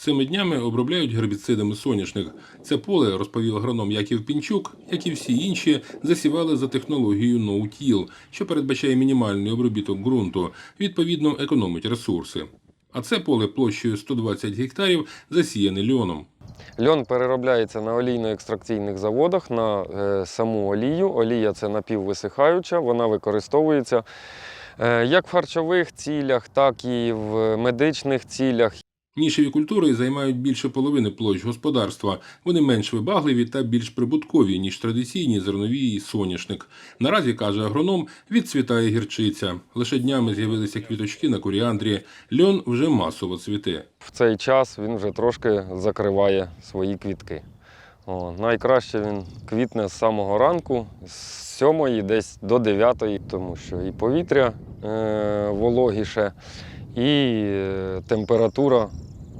Цими днями обробляють гербіцидами соняшник. Це поле, розповів агроном Яків Пінчук, як і всі інші, засівали за технологією no-till, що передбачає мінімальний обробіток ґрунту, відповідно економить ресурси. А це поле площею 120 гектарів засіяне льоном. Льон переробляється на олійно-екстракційних заводах на е, саму олію. Олія це напіввисихаюча, вона використовується е, як в харчових цілях, так і в медичних цілях. Нішеві культури займають більше половини площ господарства. Вони менш вибагливі та більш прибуткові, ніж традиційні зернові і соняшник. Наразі, каже агроном, відцвітає гірчиця. Лише днями з'явилися квіточки на коріандрі. Льон вже масово цвіте. В цей час він вже трошки закриває свої квітки. О, найкраще він квітне з самого ранку, з 7 десь до 9, тому що і повітря е, вологіше, і е, температура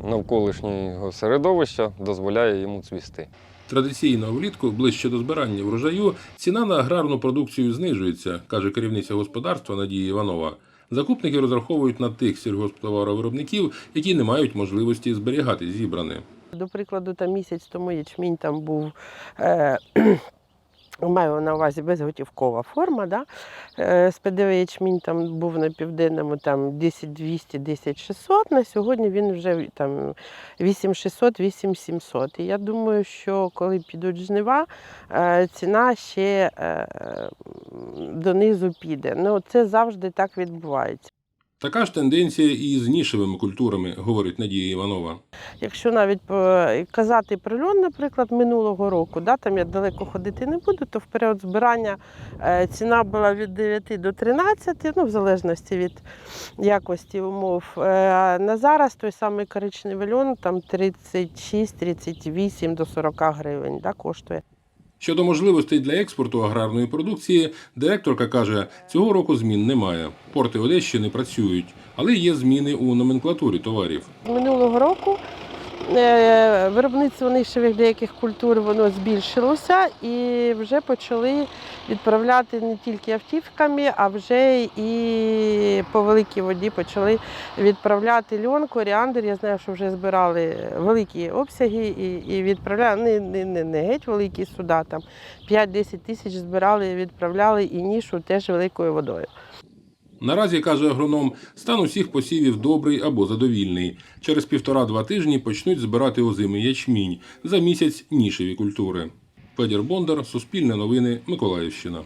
навколишнього середовища дозволяє йому цвісти. Традиційно влітку, ближче до збирання врожаю, ціна на аграрну продукцію знижується, каже керівниця господарства Надія Іванова. Закупники розраховують на тих сільгосптоваровиробників, які не мають можливості зберігати зібране. До прикладу, там місяць тому ячмінь там був. Е, Маю на увазі безготівкова форма. Да? Е, З ПДВ ячмінь там був на південному там 10 200, 10 600. На сьогодні він вже там 8 600, 8 700. І я думаю, що коли підуть жнива, е, ціна ще е, донизу піде. Ну, це завжди так відбувається. Така ж тенденція і з нішевими культурами, говорить Надія Іванова. Якщо навіть е, казати про льон, наприклад, минулого року, да, там я далеко ходити не буду, то в період збирання е, ціна була від 9 до 13, ну, в залежності від якості умов. Е, На зараз той самий коричневий льон там 36-38 до 40 гривень да, коштує. Щодо можливостей для експорту аграрної продукції, директорка каже, цього року змін немає. Порти Одещини працюють, але є зміни у номенклатурі товарів. Минулого року е, виробництво нишевих деяких культур воно збільшилося і вже почали відправляти не тільки автівками, а вже і по великій воді почали відправляти льон, коріандр. Я знаю, що вже збирали великі обсяги і, і відправляли не, не, не, не геть великі суда, там 5-10 тисяч збирали, відправляли і нішу теж великою водою. Наразі, каже агроном, стан усіх посівів добрий або задовільний. Через півтора-два тижні почнуть збирати озимий ячмінь, за місяць нішеві культури. Федір Бондар, Суспільне новини, Миколаївщина.